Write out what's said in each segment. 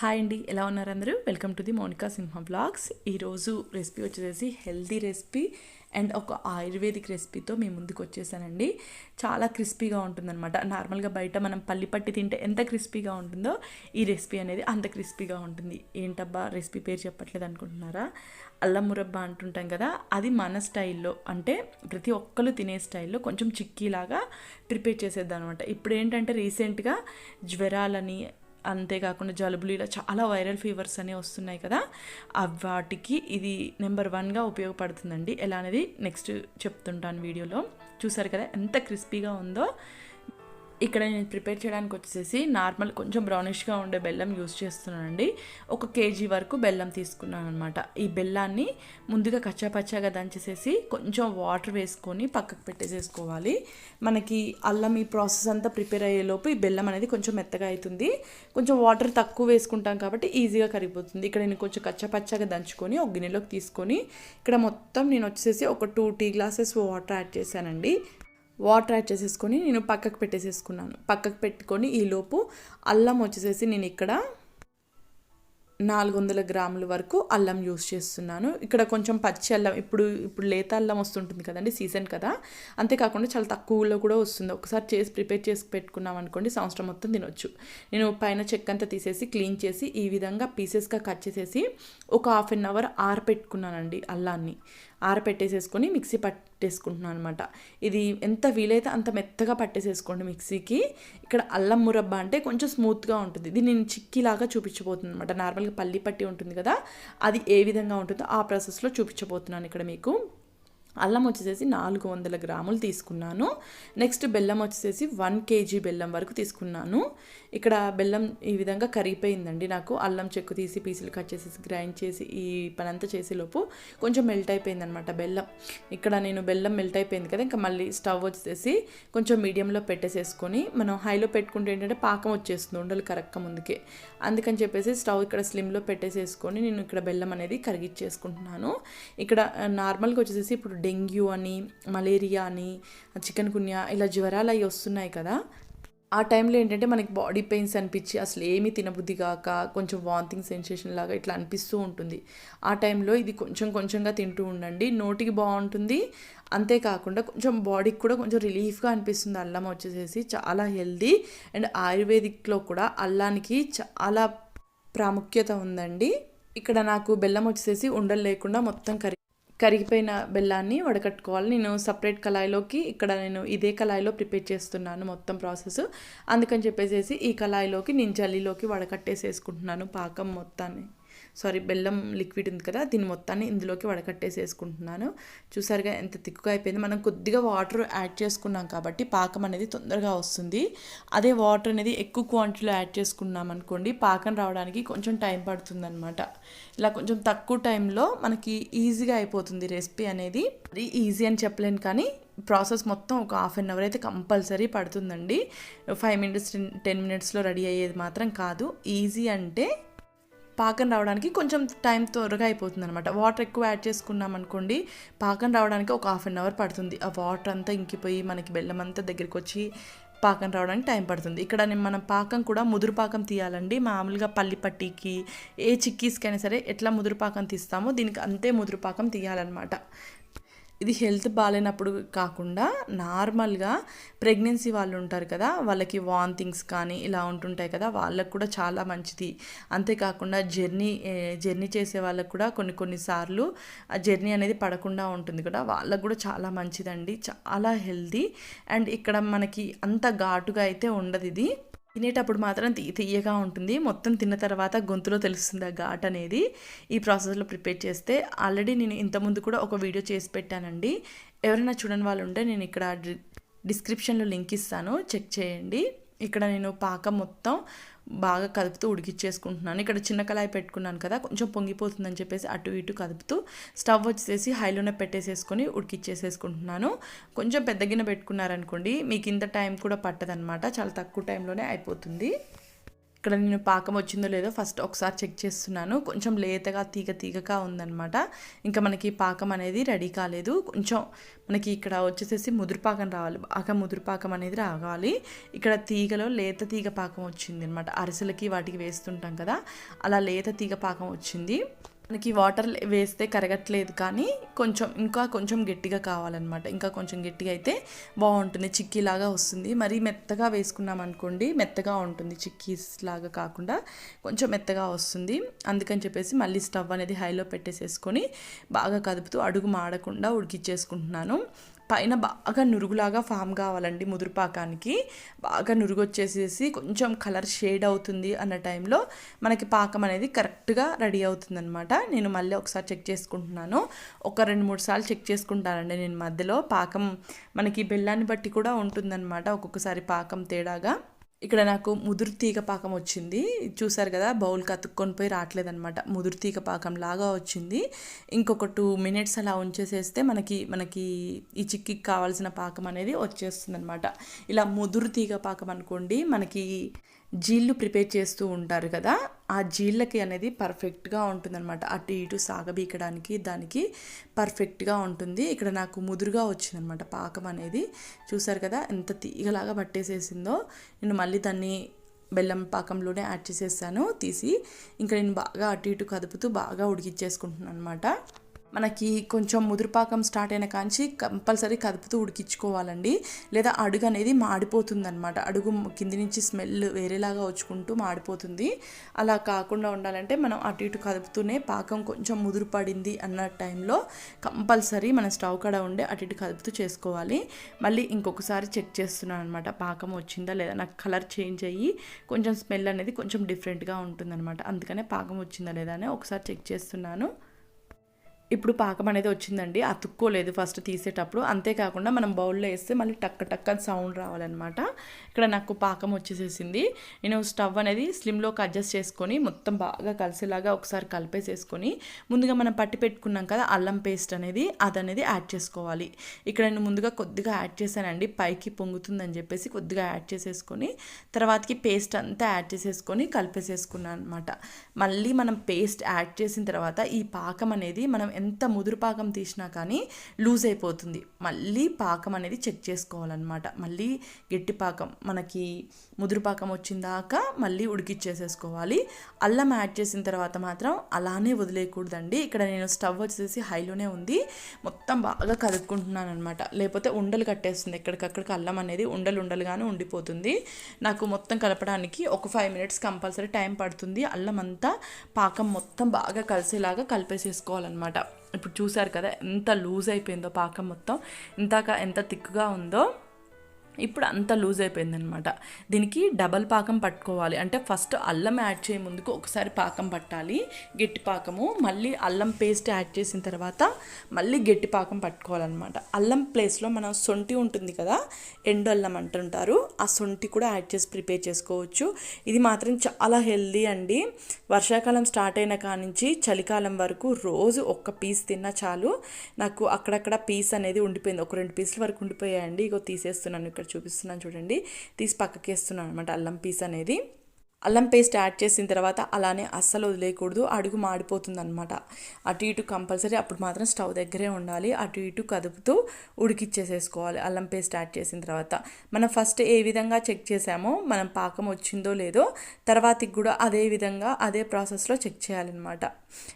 Hi అండి ఎలా ఉన్నారు అందరూ? Welcome to the Monika Simha blogs ఈరోజు రెసిపీ వచ్చేసి హెల్తీ రెసిపీ అండ్ ఒక ఆయుర్వేదిక్ రెసిపీతో మీ ముందుకు వచ్చేసానండి. చాలా క్రిస్పీగా ఉంటుందన్నమాట. నార్మల్గా బయట మనం పల్లి పట్టి తింటే ఎంత క్రిస్పీగా ఉంటుందో ఈ రెసిపీ అనేది అంత క్రిస్పీగా ఉంటుంది. ఏంటబ్బా రెసిపీ పేరు చెప్పట్లేదు అనుకుంటున్నారా? అల్లం మురబ్బా అంటుంటాం కదా అది మన స్టైల్లో అంటే ప్రతి ఒక్కరు తినే స్టైల్లో కొంచెం చిక్కీలాగా ప్రిపేర్ చేసేద్దాం అనమాట ఇప్పుడు ఏంటంటే రీసెంట్గా జ్వరాలని అంతేకాకుండా జలుబులు ఇలా చాలా వైరల్ ఫీవర్స్ అనేవి వస్తున్నాయి కదా వాటికి ఇది నెంబర్ వన్గా ఉపయోగపడుతుందండి. ఎలా అనేది నెక్స్ట్ చెప్తుంటాను వీడియోలో. చూసారు కదా ఎంత క్రిస్పీగా ఉందో. ఇక్కడ నేను ప్రిపేర్ చేయడానికి వచ్చేసి నార్మల్ కొంచెం బ్రౌనిష్గా ఉండే బెల్లం యూస్ చేస్తున్నానండి. ఒక కేజీ వరకు బెల్లం తీసుకున్నాను అనమాట ఈ బెల్లాన్ని ముందుగా కచ్చాపచ్చాగా దంచేసేసి కొంచెం వాటర్ వేసుకొని పక్కకు పెట్టేసేసుకోవాలి. మనకి అల్లం ఈ ప్రాసెస్ అంతా ప్రిపేర్ అయ్యేలోపు ఈ బెల్లం అనేది కొంచెం మెత్తగా అవుతుంది కొంచెం వాటర్ తక్కువ వేసుకుంటాం కాబట్టి ఈజీగా కరిగిపోతుంది. ఇక్కడ నేను కొంచెం కచ్చాపచ్చాగా దంచుకొని ఒక గిన్నెలోకి తీసుకొని ఇక్కడ మొత్తం నేను వచ్చేసి ఒక two tea glasses water add చేశానండి. వాటర్ యాడ్ చేసేసుకొని నేను పక్కకు పెట్టేసేసుకున్నాను. పక్కకు పెట్టుకొని ఈలోపు అల్లం వచ్చేసేసి నేను ఇక్కడ నాలుగు వందల గ్రాముల వరకు అల్లం యూస్ చేస్తున్నాను. ఇక్కడ కొంచెం పచ్చి అల్లం ఇప్పుడు ఇప్పుడు లేత అల్లం వస్తుంటుంది కదండి సీజన్ కదా. అంతేకాకుండా చాలా తక్కువలో కూడా వస్తుంది. ఒకసారి చేసి ప్రిపేర్ చేసి పెట్టుకున్నాం అనుకోండి సంవత్సరం మొత్తం తినొచ్చు. నేను పైన చెక్క అంతా తీసేసి క్లీన్ చేసి ఈ విధంగా పీసెస్గా కట్ చేసేసి ఒక హాఫ్ అన్ అవర్ ఆరపెట్టుకున్నానండి అల్లాన్ని. ఆరపెట్టేసేసుకొని మిక్సీ పట్టేసుకుంటున్నాను అనమాట ఇది ఎంత వీలైతే అంత మెత్తగా పట్టేసేసుకోండి మిక్సీకి. ఇక్కడ అల్లం మురబ్బ అంటే కొంచెం స్మూత్గా ఉంటుంది. ఇది నేను చిక్కిలాగా చూపించబోతున్నాను అనమాట నార్మల్గా పల్లి పట్టి ఉంటుంది కదా అది ఏ విధంగా ఉంటుందో ఆ ప్రాసెస్లో చూపించబోతున్నాను ఇక్కడ మీకు. అల్లం వచ్చేసేసి నాలుగు వందల గ్రాములు తీసుకున్నాను. నెక్స్ట్ బెల్లం వచ్చేసేసి వన్ కేజీ బెల్లం వరకు తీసుకున్నాను. ఇక్కడ బెల్లం ఈ విధంగా కరిగిపోయిందండి నాకు. అల్లం చెక్కు తీసి పీసులు కట్ చేసేసి గ్రైండ్ చేసి ఈ పనంతా చేసేలోపు కొంచెం మెల్ట్ అయిపోయింది అనమాట బెల్లం. ఇక్కడ నేను బెల్లం మెల్ట్ అయిపోయింది కదా ఇంకా మళ్ళీ స్టవ్ వచ్చేసి కొంచెం మీడియంలో పెట్టేసేసుకొని మనం హైలో పెట్టుకుంటే ఏంటంటే పాకం వచ్చేస్తుంది ఉండలు కరక్క ముందుకే. అందుకని చెప్పేసి స్టవ్ ఇక్కడ స్లిమ్లో పెట్టేసేసుకొని నేను ఇక్కడ బెల్లం అనేది కరిగిచ్చేసుకుంటున్నాను. ఇక్కడ నార్మల్గా వచ్చేసి ఇప్పుడు డెంగ్యూ అని మలేరియా అని చికెన్ కున్యా ఇలా జ్వరాలు అవి వస్తున్నాయి కదా. ఆ టైంలో ఏంటంటే మనకి బాడీ పెయిన్స్ అనిపించి అసలు ఏమీ తినబుద్ధి కాక కొంచెం వాంతింగ్ సెన్సేషన్ లాగా ఇట్లా అనిపిస్తూ ఉంటుంది. ఆ టైంలో ఇది కొంచెం కొంచెంగా తింటూ ఉండండి. నోటికి బాగుంటుంది. అంతేకాకుండా కొంచెం బాడీకి కూడా కొంచెం రిలీఫ్గా అనిపిస్తుంది అల్లం వచ్చేసేసి చాలా హెల్దీ. అండ్ ఆయుర్వేదిక్లో కూడా అల్లానికి చాలా ప్రాముఖ్యత ఉందండి. ఇక్కడ నాకు బెల్లం వచ్చేసి ఉండలు లేకుండా మొత్తం కరి కరిగిపోయిన బెల్లాన్ని వడకట్టుకోవాలి. నేను సపరేట్ కళాయిలోకి ఇక్కడ నేను ఇదే కళాయిలో ప్రిపేర్ చేస్తున్నాను మొత్తం ప్రాసెస్. అందుకని చెప్పేసి ఈ కళాయిలోకి నేను జల్లీలోకి వడకట్టేసేసుకుంటున్నాను పాకం మొత్తాన్ని. సారీ బెల్లం లిక్విడ్ ఉంది కదా దీని మొత్తాన్ని ఇందులోకి వడకట్టేసేసుకుంటున్నాను. చూసారుగా ఎంత తిక్కుగా అయిపోయింది. మనం కొద్దిగా వాటర్ యాడ్ చేసుకున్నాం కాబట్టి పాకం అనేది తొందరగా వస్తుంది. అదే వాటర్ అనేది ఎక్కువ క్వాంటిటీలో యాడ్ చేసుకున్నాం అనుకోండి పాకం రావడానికి కొంచెం టైం పడుతుందనమాట ఇలా కొంచెం తక్కువ టైంలో మనకి ఈజీగా అయిపోతుంది రెసిపీ అనేది. అది ఈజీ అని చెప్పలేను కానీ ప్రాసెస్ మొత్తం ఒక హాఫ్ అన్ అవర్ అయితే కంపల్సరీ పడుతుందండి. ఫైవ్ మినిట్స్ టెన్ మినిట్స్లో రెడీ అయ్యేది మాత్రం కాదు. ఈజీ అంటే పాకం రావడానికి కొంచెం టైం త్వరగా అయిపోతుంది అనమాట వాటర్ ఎక్కువ యాడ్ చేసుకున్నాం అనుకోండి పాకం రావడానికి ఒక హాఫ్ అన్ అవర్ పడుతుంది. ఆ వాటర్ అంతా ఇంకిపోయి మనకి బెల్లం అంతా దగ్గరికి వచ్చి పాకం రావడానికి టైం పడుతుంది. ఇక్కడ నేను మనం పాకం కూడా ముదురు పాకం తీయాలండి. మామూలుగా పల్లి పట్టీకి ఏ చిక్కీస్కైనా సరే ఎట్లా ముదురు పాకం తీస్తామో దీనికి అంతే ముదురు పాకం తీయాలన్నమాట. ఇది హెల్త్ బాగాలేనప్పుడు కాకుండా నార్మల్గా ప్రెగ్నెన్సీ వాళ్ళు ఉంటారు కదా వాళ్ళకి వాంతింగ్స్ కానీ ఇలా ఉంటుంటాయి కదా వాళ్ళకు కూడా చాలా మంచిది. అంతేకాకుండా జర్నీ జర్నీ చేసే వాళ్ళకు కూడా కొన్ని కొన్నిసార్లు ఆ జర్నీ అనేది పడకుండా ఉంటుంది కూడా వాళ్ళకు కూడా చాలా మంచిదండి. చాలా హెల్తీ అండ్ ఇక్కడ మనకి అంత ఘాటుగా అయితే ఉండదు ఇది. తినేటప్పుడు మాత్రం తీ తీయగా ఉంటుంది. మొత్తం తిన్న తర్వాత గొంతులో తెలుస్తుంది ఆ ఘాట్ అనేది. ఈ ప్రాసెస్లో ప్రిపేర్ చేస్తే ఆల్రెడీ నేను ఇంతకుముందు కూడా ఒక వీడియో చేసి పెట్టానండి. ఎవరైనా చూడని వాళ్ళు ఉంటే నేను ఇక్కడ డిస్క్రిప్షన్లో లింక్ ఇస్తాను. చెక్ చేయండి. ఇక్కడ నేను పాకం మొత్తం బాగా కదుపుతూ ఉడికిచ్చేసుకుంటున్నాను. ఇక్కడ చిన్న కళాయి పెట్టుకున్నాను కదా కొంచెం పొంగిపోతుందని చెప్పేసి అటు ఇటు కదుపుతూ స్టవ్ వచ్చేసి హైలోనే పెట్టేసేసుకొని ఉడికిచ్చేసేసుకుంటున్నాను. కొంచెం పెద్ద గిన్నె పెట్టుకున్నారనుకోండి మీకు ఇంత టైం కూడా పట్టదనమాట చాలా తక్కువ టైంలోనే అయిపోతుంది. ఇక్కడ నేను పాకం వచ్చిందో లేదో ఫస్ట్ ఒకసారి చెక్ చేస్తున్నాను. కొంచెం లేతగా తీగ తీగగా ఉందన్నమాట. ఇంకా మనకి పాకం అనేది రెడీ కాలేదు. కొంచెం మనకి ఇక్కడ వచ్చేసేసి ముదురుపాకం రావాలి. బాగా ముదురుపాకం అనేది రావాలి. ఇక్కడ తీగలో లేత తీగ పాకం వచ్చింది అనమాట అరిసెలకి వాటికి వేస్తుంటాం కదా. అలా లేత తీగ పాకం వచ్చింది. మనకి వాటర్ వేస్తే కరగట్లేదు కానీ కొంచెం ఇంకా కొంచెం గట్టిగా కావాలన్నమాట. ఇంకా కొంచెం గట్టిగా అయితే బాగుంటుంది. చిక్కీలాగా వస్తుంది. మరి మెత్తగా వేసుకున్నాం అనుకోండి మెత్తగా ఉంటుంది. చిక్కీస్ లాగా కాకుండా కొంచెం మెత్తగా వస్తుంది. అందుకని చెప్పేసి మళ్ళీ స్టవ్ అనేది హైలో పెట్టేసేసుకొని బాగా కదుపుతూ అడుగు మాడకుండా ఉడికిచ్చేసుకుంటున్నాను. పైన బాగా నురుగులాగా ఫామ్ కావాలండి ముదురు పాకానికి బాగా నురుగు వచ్చేసేసి కొంచెం కలర్ షేడ్ అవుతుంది అన్న టైంలో మనకి పాకం అనేది కరెక్ట్గా రెడీ అవుతుంది అనమాట నేను మళ్ళీ ఒకసారి చెక్ చేసుకుంటున్నాను. ఒక రెండు మూడు సార్లు చెక్ చేసుకుంటానండి నేను మధ్యలో. పాకం మనకి బెల్లాన్ని బట్టి కూడా ఉంటుందన్నమాట ఒక్కొక్కసారి పాకం తేడాగా. ఇక్కడ నాకు ముదురు తీగ పాకం వచ్చింది. చూసారు కదా బౌల్ కతుక్కొని పోయి రావట్లేదనమాట ముదురు తీగ పాకం లాగా వచ్చింది. ఇంకొక టూ మినిట్స్ అలా ఉంచేసేస్తే మనకి మనకి ఈ చిక్కికి కావాల్సిన పాకం అనేది వచ్చేస్తుంది అనమాట ఇలా ముదురు తీగ పాకం అనుకోండి మనకి జీళ్ళు ప్రిపేర్ చేస్తూ ఉంటారు కదా ఆ జీళ్ళకి అనేది పర్ఫెక్ట్గా ఉంటుందన్నమాట. అటు ఇటు సాగబీకడానికి దానికి పర్ఫెక్ట్గా ఉంటుంది. ఇక్కడ నాకు ముదురుగా వచ్చిందనమాట పాకం అనేది. చూసారు కదా ఎంత తీగలాగా పట్టేసేసిందో. నేను మళ్ళీ దాన్ని బెల్లం పాకంలోనే యాడ్ చేసేసాను తీసి. ఇంకా నేను బాగా అటు ఇటు కదుపుతూ బాగా ఉడికిచ్చేసుకుంటున్నాను అనమాట మనకి కొంచెం ముదురుపాకం స్టార్ట్ అయిన కాంచి కంపల్సరీ కదుపుతూ ఉడికించుకోవాలండి. లేదా అడుగు అనేది మాడిపోతుందనమాట అడుగు కింది నుంచి స్మెల్ వేరేలాగా వచ్చుకుంటూ మాడిపోతుంది. అలా కాకుండా ఉండాలంటే మనం అటు ఇటు కదుపుతూనే పాకం కొంచెం ముదురు పడింది అన్న టైంలో కంపల్సరీ మన స్టవ్ కడ ఉండే అటు ఇటు కదుపుతూ చేసుకోవాలి. మళ్ళీ ఇంకొకసారి చెక్ చేస్తున్నాను అనమాట పాకం వచ్చిందా లేదా? నాకు కలర్ చేంజ్ అయ్యి కొంచెం స్మెల్ అనేది కొంచెం డిఫరెంట్గా ఉంటుందన్నమాట. అందుకనే పాకం వచ్చిందా లేదా అని ఒకసారి చెక్ చేస్తున్నాను. ఇప్పుడు పాకం అనేది వచ్చిందండి. అతుక్కోలేదు ఫస్ట్ తీసేటప్పుడు. అంతేకాకుండా మనం బౌల్లో వేస్తే మళ్ళీ టక్క టక్క సౌండ్ రావాలన్నమాట. ఇక్కడ నాకు పాకం వచ్చేసేసింది. నేను స్టవ్ అనేది స్లిమ్లోకి అడ్జస్ట్ చేసుకొని మొత్తం బాగా కలిసేలాగా ఒకసారి కలిపేసేసుకొని ముందుగా మనం పట్టి పెట్టుకున్నాం కదా అల్లం పేస్ట్ అనేది అది అనేది యాడ్ చేసుకోవాలి. ఇక్కడ నేను ముందుగా కొద్దిగా యాడ్ చేశానండి. పైకి పొంగుతుందని చెప్పేసి కొద్దిగా యాడ్ చేసేసుకొని తర్వాతకి పేస్ట్ అంతా యాడ్ చేసేసుకొని కలిపేసేసుకున్నాను అనమాట మళ్ళీ మనం పేస్ట్ యాడ్ చేసిన తర్వాత ఈ పాకం అనేది మనం ఎంత ముదురు పాకం తీసినా కానీ లూజ్ అయిపోతుంది. మళ్ళీ పాకం అనేది చెక్ చేసుకోవాలన్నమాట. మళ్ళీ గట్టి పాకం మనకి ముదురు పాకం వచ్చిందాక మళ్ళీ ఉడికిచ్చేసేసుకోవాలి. అల్లం యాడ్ చేసిన తర్వాత మాత్రం అలానే వదిలేయకూడదండి. ఇక్కడ నేను స్టవ్ వచ్చేసి హైలోనే ఉంది. మొత్తం బాగా కదుపుకుంటున్నాను అనమాట లేకపోతే ఉండలు కట్టేస్తుంది. ఎక్కడికక్కడికి అల్లం అనేది ఉండలు ఉండలుగానే ఉండిపోతుంది. నాకు మొత్తం కలపడానికి ఒక ఫైవ్ మినిట్స్ కంపల్సరీ టైం పడుతుంది. అల్లం అంతా పాకం మొత్తం బాగా కలిసేలాగా కలిపేసేసుకోవాలన్నమాట. ఇప్పుడు చూసారు కదా ఎంత లూజ్ అయిపోయిందో పాకం మొత్తం ఇంతాక ఎంత థిక్గా ఉందో ఇప్పుడు అంత లూజ్ అయిపోయిందనమాట. దీనికి డబల్ పాకం పట్టుకోవాలి. అంటే ఫస్ట్ అల్లం యాడ్ చేయ ముందుకు ఒకసారి పాకం పట్టాలి. గట్టి పాకము. మళ్ళీ అల్లం పేస్ట్ యాడ్ చేసిన తర్వాత మళ్ళీ గట్టి పాకం పట్టుకోవాలన్నమాట అల్లం ప్లేస్లో మనం సొంటి ఉంటుంది కదా ఎండు అల్లం అంటుంటారు. ఆ సొంటి కూడా యాడ్ చేసి ప్రిపేర్ చేసుకోవచ్చు. ఇది మాత్రం చాలా హెల్దీ అండి. వర్షాకాలం స్టార్ట్ అయిన కానించి చలికాలం వరకు రోజు ఒక్క పీస్ తిన్నా చాలు. నాకు అక్కడక్కడ పీస్ అనేది ఉండిపోయింది. ఒక రెండు పీసుల వరకు ఉండిపోయాయండి. ఇగో తీసేస్తున్నాను ఇక్కడ చూపిస్తున్నాను చూడండి. తీసి పక్కకి వేస్తున్నాను అనమాట అల్లం పీస్ అనేది. అల్లం పేస్ట్ యాడ్ చేసిన తర్వాత అలానే అస్సలు వదిలేయకూడదు అడుగు మాడిపోతుంది అనమాట అటు ఇటు కంపల్సరీ అప్పుడు మాత్రం స్టవ్ దగ్గరే ఉండాలి అటు ఇటు కదుపుతూ ఉడికిచ్చేసేసుకోవాలి అల్లం పేస్ట్ యాడ్ చేసిన తర్వాత. మనం ఫస్ట్ ఏ విధంగా చెక్ చేసామో మనం పాకం వచ్చిందో లేదో తర్వాతకి కూడా అదే విధంగా అదే ప్రాసెస్లో చెక్ చేయాలన్నమాట.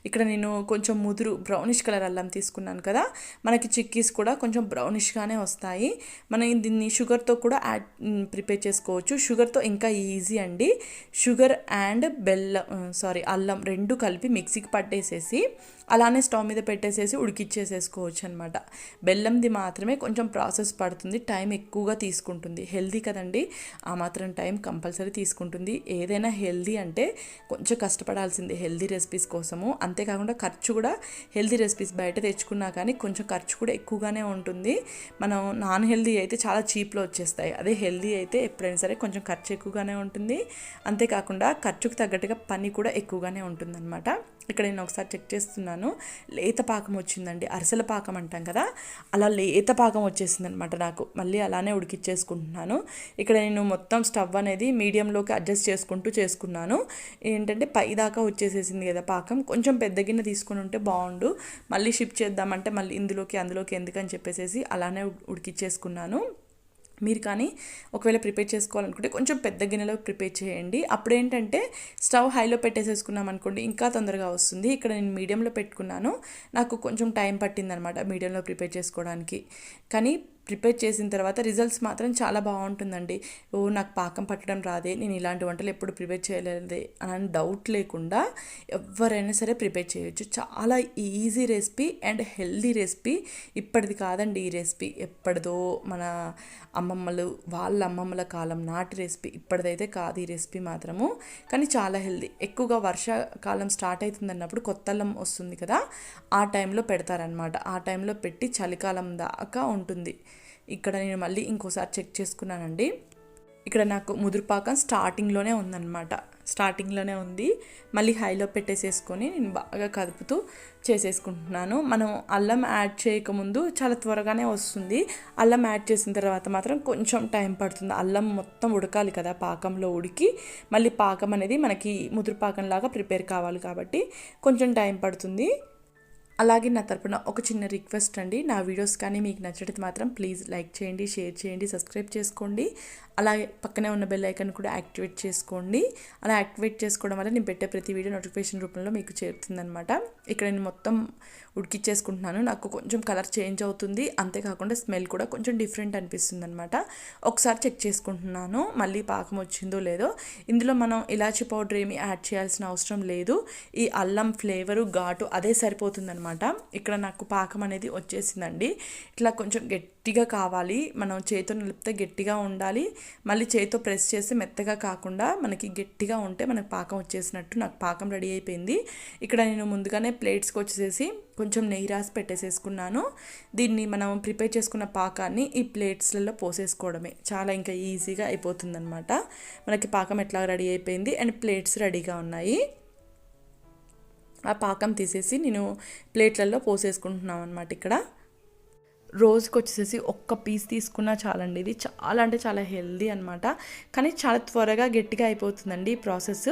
ఇక్కడ నేను కొంచెం ముదురు బ్రౌనిష్ కలర్ అల్లం తీసుకున్నాను కదా మనకి చిక్కీస్ కూడా కొంచెం బ్రౌనిష్గానే వస్తాయి. మనం దీన్ని షుగర్తో కూడా యాడ్ ప్రిపేర్ చేసుకోవచ్చు. షుగర్తో ఇంకా ఈజీ అండి. షుగర్ అండ్ బెల్లం సారీ అల్లం రెండు కలిపి మిక్సీకి పట్టేసేసి అలానే స్టవ్ మీద పెట్టేసేసి ఉడికిచ్చేసేసుకోవచ్చు అనమాట బెల్లంది మాత్రమే కొంచెం ప్రాసెస్ పడుతుంది టైం ఎక్కువగా తీసుకుంటుంది. హెల్దీ కదండి ఆ మాత్రం టైం కంపల్సరీ తీసుకుంటుంది. ఏదైనా హెల్దీ అంటే కొంచెం కష్టపడాల్సిందే హెల్దీ రెసిపీస్ కోసము. అంతేకాకుండా ఖర్చు కూడా హెల్దీ రెసిపీస్ బయట తెచ్చుకున్నా కానీ కొంచెం ఖర్చు కూడా ఎక్కువగానే ఉంటుంది. మనం నాన్ హెల్దీ అయితే చాలా చీప్లో వచ్చేస్తాయి. అదే హెల్దీ అయితే ఎప్పుడైనా సరే కొంచెం ఖర్చు ఎక్కువగానే ఉంటుంది. అంతే అంతేకాకుండా ఖర్చుకు తగ్గట్టుగా పని కూడా ఎక్కువగానే ఉంటుందన్నమాట. ఇక్కడ నేను ఒకసారి చెక్ చేస్తున్నాను. లేత పాకం వచ్చిందండి. అరసల పాకం అంటాం కదా? అలా లేత పాకం వచ్చేసింది అనమాట నాకు. మళ్ళీ అలానే ఉడికిచ్చేసుకుంటున్నాను. ఇక్కడ నేను మొత్తం స్టవ్ అనేది మీడియంలోకి అడ్జస్ట్ చేసుకుంటూ చేసుకున్నాను. ఏంటంటే పై దాకా వచ్చేసేసింది కదా పాకం. కొంచెం పెద్ద గిన్నె తీసుకుని ఉంటే బాగుండు. మళ్ళీ షిఫ్ట్ చేద్దామంటే మళ్ళీ ఇందులోకి అందులోకి ఎందుకని చెప్పేసేసి అలానే ఉడికిచ్చేసుకున్నాను. మీరు కానీ ఒకవేళ ప్రిపేర్ చేసుకోవాలనుకుంటే కొంచెం పెద్ద గిన్నెలో ప్రిపేర్ చేయండి. అప్పుడు ఏంటంటే స్టవ్ హైలో పెట్టేసేసుకున్నాం అనుకోండి ఇంకా తొందరగా వస్తుంది. ఇక్కడ నేను మీడియంలో పెట్టుకున్నాను. నాకు కొంచెం టైం పట్టిందనమాట మీడియంలో ప్రిపేర్ చేసుకోవడానికి. కానీ ప్రిపేర్ చేసిన తర్వాత రిజల్ట్స్ మాత్రం చాలా బాగుంటుందండి. ఓ నాకు పాకం పట్టడం రాదే నేను ఇలాంటి వంటలు ఎప్పుడు ప్రిపేర్ చేయలేదే అని డౌట్ లేకుండా ఎవరైనా సరే ప్రిపేర్ చేయొచ్చు. చాలా easy recipe and healthy recipe. ఇప్పటిది కాదండి ఈ రెసిపీ. ఎప్పటిదో మన అమ్మమ్మలు వాళ్ళ అమ్మమ్మల కాలం నాటి రెసిపీ ఇప్పటిదైతే కాదు ఈ రెసిపీ మాత్రము. కానీ చాలా హెల్దీ. ఎక్కువగా వర్షాకాలం స్టార్ట్ అవుతుంది అన్నప్పుడు కొత్త అల్లం వస్తుంది కదా ఆ టైంలో పెడతారనమాట ఆ టైంలో పెట్టి చలికాలం దాకా ఉంటుంది. ఇక్కడ నేను మళ్ళీ ఇంకోసారి చెక్ చేసుకున్నానండి. ఇక్కడ నాకు ముదురుపాకం స్టార్టింగ్లోనే ఉందన్నమాట. స్టార్టింగ్లోనే ఉంది. మళ్ళీ హైలో పెట్టేసేసుకొని నేను బాగా కదుపుతూ చేసేసుకుంటున్నాను. మనం అల్లం యాడ్ చేయకముందు చాలా త్వరగానే వస్తుంది. అల్లం యాడ్ చేసిన తర్వాత మాత్రం కొంచెం టైం పడుతుంది. అల్లం మొత్తం ఉడకాలి కదా పాకంలో ఉడికి. మళ్ళీ పాకం అనేది మనకి ముదురు పాకంలాగా ప్రిపేర్ కావాలి కాబట్టి కొంచెం టైం పడుతుంది. అలాగే నా తరపున ఒక చిన్న రిక్వెస్ట్ అండి. నా వీడియోస్ కానీ మీకు నచ్చితే మాత్రం ప్లీజ్ లైక్ చేయండి షేర్ చేయండి సబ్స్క్రైబ్ చేసుకోండి. అలాగే పక్కనే ఉన్న బెల్ ఐకన్ కూడా యాక్టివేట్ చేసుకోండి. అలా యాక్టివేట్ చేసుకోవడం వల్ల నేను పెట్టే ప్రతి వీడియో నోటిఫికేషన్ రూపంలో మీకు చేరుతుందనమాట ఇక్కడ నేను మొత్తం ఉడికిచ్చేసుకుంటున్నాను. నాకు కొంచెం కలర్ చేంజ్ అవుతుంది. అంతేకాకుండా స్మెల్ కూడా కొంచెం డిఫరెంట్ అనిపిస్తుంది అనమాట ఒకసారి చెక్ చేసుకుంటున్నాను. మళ్ళీ పాకం వచ్చిందో లేదో. ఇందులో మనం ఇలాచి పౌడర్ ఏమి యాడ్ చేయాల్సిన అవసరం లేదు. ఈ అల్లం ఫ్లేవరు ఘాటు అదే సరిపోతుందనమాట ఇక్కడ నాకు పాకం అనేది వచ్చేసిందండి. ఇట్లా కొంచెం గట్టిగా కావాలి. మనం చేతితో నిలిపితే గట్టిగా ఉండాలి. మళ్ళీ చేతితో ప్రెస్ చేసి మెత్తగా కాకుండా మనకి గట్టిగా ఉంటే మనకు పాకం వచ్చేసినట్టు నాకు పాకం రెడీ అయిపోయింది. ఇక్కడ నేను ముందుగానే ప్లేట్స్కి వచ్చేసేసి కొంచెం నెయ్యి రాసి పెట్టేసేసుకున్నాను. దీన్ని మనం ప్రిపేర్ చేసుకున్న పాకాన్ని ఈ ప్లేట్స్లలో పోసేసుకోవడమే. చాలా ఇంకా ఈజీగా అయిపోతుందన్నమాట. మనకి పాకం ఎట్లా రెడీ అయిపోయింది అండ్ ప్లేట్స్ రెడీగా ఉన్నాయి. ఆ పాకం తీసేసి నేను ప్లేట్లలో పోసేసుకుంటున్నాం అనమాట ఇక్కడ. రోజుకి వచ్చేసి ఒక్క పీస్ తీసుకున్నా చాలండి. ఇది చాలా అంటే చాలా హెల్దీ అనమాట కానీ చాలా త్వరగా గట్టిగా అయిపోతుందండి ఈ ప్రాసెస్.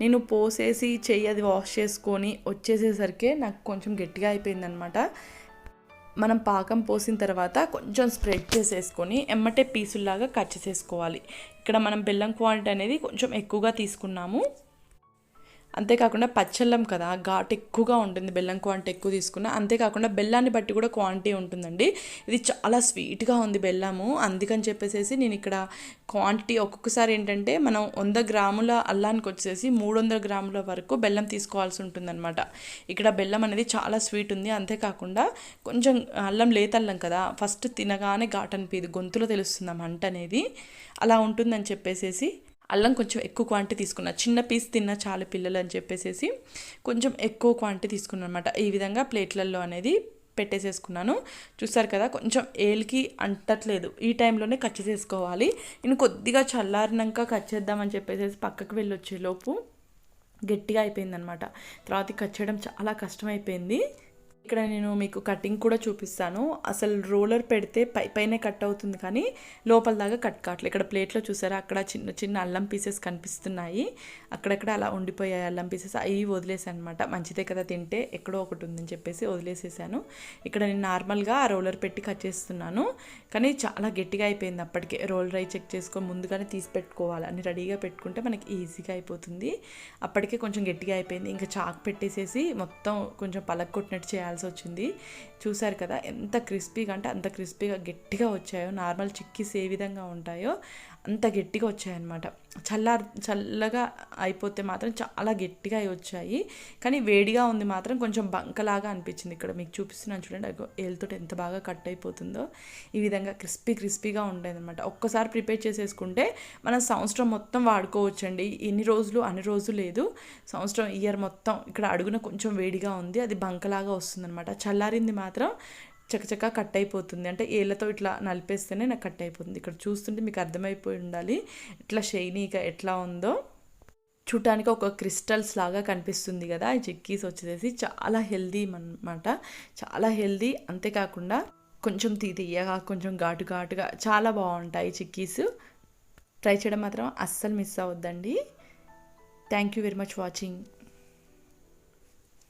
నేను పోసేసి చెయ్యి అది వాష్ చేసుకొని వచ్చేసేసరికి నాకు కొంచెం గట్టిగా అయిపోయిందనమాట మనం పాకం పోసిన తర్వాత కొంచెం స్ప్రెడ్ చేసేసుకొని ఎమ్మటే పీసుల్లాగా కట్ చేసేసుకోవాలి. ఇక్కడ మనం బెల్లం క్వాంటిటీ అనేది కొంచెం ఎక్కువగా తీసుకున్నాము. అంతేకాకుండా పచ్చళ్ళం కదా ఘాట్ ఎక్కువగా ఉంటుంది. బెల్లం క్వాంటిటీ ఎక్కువ తీసుకున్నా అంతేకాకుండా బెల్లాన్ని బట్టి కూడా క్వాంటిటీ ఉంటుందండి. ఇది చాలా స్వీట్గా ఉంది బెల్లము. అందుకని చెప్పేసి నేను ఇక్కడ క్వాంటిటీ ఒక్కొక్కసారి ఏంటంటే మనం వంద గ్రాముల అల్లానికి వచ్చేసి మూడు వందల గ్రాముల వరకు బెల్లం తీసుకోవాల్సి ఉంటుందన్నమాట. ఇక్కడ బెల్లం అనేది చాలా స్వీట్ ఉంది. అంతేకాకుండా కొంచెం అల్లం లేతల్లం కదా ఫస్ట్ తినగానే ఘాట్ అనిపించదు గొంతులో తెలుస్తుంది మంట అనేది. అలా ఉంటుందని చెప్పేసేసి అల్లం కొంచెం ఎక్కువ క్వాంటిటీ తీసుకున్నా. చిన్న పీస్ తిన్న చాలు పిల్లలు అని చెప్పేసి కొంచెం ఎక్కువ క్వాంటిటీ తీసుకున్నాను అనమాట ఈ విధంగా ప్లేట్లలో అనేది పెట్టేసేసుకున్నాను. చూస్తారు కదా కొంచెం ఏలికి అంటట్లేదు. ఈ టైంలోనే కట్ చేసేసుకోవాలి. నేను కొద్దిగా చల్లారినాక కట్ చేద్దామని చెప్పేసి పక్కకు వెళ్ళొచ్చే లోపు గట్టిగా అయిపోయిందనమాట తర్వాత కట్ చేయడం చాలా కష్టమైపోయింది. ఇక్కడ నేను మీకు కటింగ్ కూడా చూపిస్తాను. అసలు రోలర్ పెడితే పై పైనే కట్ అవుతుంది కానీ లోపల దాకా కట్ కావట్లేదు. ఇక్కడ ప్లేట్లో చూసారా? అక్కడ చిన్న చిన్న అల్లం పీసెస్ కనిపిస్తున్నాయి. అక్కడక్కడ అలా ఉండిపోయాయి అల్లం పీసెస్. అవి వదిలేసాను అనమాట మంచిదే కదా తింటే. ఎక్కడో ఒకటి ఉందని చెప్పేసి వదిలేసేసాను. ఇక్కడ నేను నార్మల్గా ఆ రోలర్ పెట్టి కట్ చేస్తున్నాను. కానీ చాలా గట్టిగా అయిపోయింది అప్పటికే. రోలర్ అయి చెక్ చేసుకొని ముందుగానే తీసి పెట్టుకోవాలి. అని రెడీగా పెట్టుకుంటే మనకి ఈజీగా అయిపోతుంది. అప్పటికే కొంచెం గట్టిగా అయిపోయింది. ఇంకా చాక్ పెట్టేసేసి మొత్తం కొంచెం పలగొట్టినట్టు చేయాలి. చేయాల్సి వచ్చింది చూసారు కదా ఎంత క్రిస్పీగా అంటే అంత క్రిస్పీగా గట్టిగా వచ్చాయో నార్మల్ చిక్కీస్ ఏ విధంగా ఉంటాయో అంత గట్టిగా వచ్చాయన్నమాట. చల్లార్ చల్లగా అయిపోతే మాత్రం చాలా గట్టిగా అయి వచ్చాయి. కానీ వేడిగా ఉంది మాత్రం కొంచెం బంకలాగా అనిపించింది ఇక్కడ. మీకు చూపిస్తున్నాను చూడండి. ఏళ్ళతో ఎంత బాగా కట్ అయిపోతుందో. ఈ విధంగా క్రిస్పీ క్రిస్పీగా ఉండేది అనమాట ఒక్కసారి ప్రిపేర్ చేసేసుకుంటే మనం సంవత్సరం మొత్తం వాడుకోవచ్చండి. ఎన్ని రోజులు అన్ని రోజులు లేదు. సంవత్సరం ఇయర్ మొత్తం ఇక్కడ అడుగున కొంచెం వేడిగా ఉంది. అది బంకలాగా వస్తుందన్నమాట. చల్లారింది మాత్రం చకచకా కట్ అయిపోతుంది అంటే ఏళ్ళతో ఇట్లా నలిపేస్తేనే నాకు కట్ అయిపోతుంది ఇక్కడ చూస్తుంటే మీకు అర్థమైపోయి ఉండాలి. ఇట్లా షైనీగా ఎట్లా ఉందో. చూడటానికి ఒక క్రిస్టల్స్ లాగా కనిపిస్తుంది కదా. ఈ చిక్కీస్ వచ్చేసి చాలా హెల్దీ అనమాట చాలా హెల్దీ. అంతేకాకుండా కొంచెం తీయగా కొంచెం ఘాటు ఘాటుగా చాలా బాగుంటాయి చిక్కీస్. ట్రై చేయడం మాత్రం అస్సలు miss అవ్వద్దండి. Thank you very much watching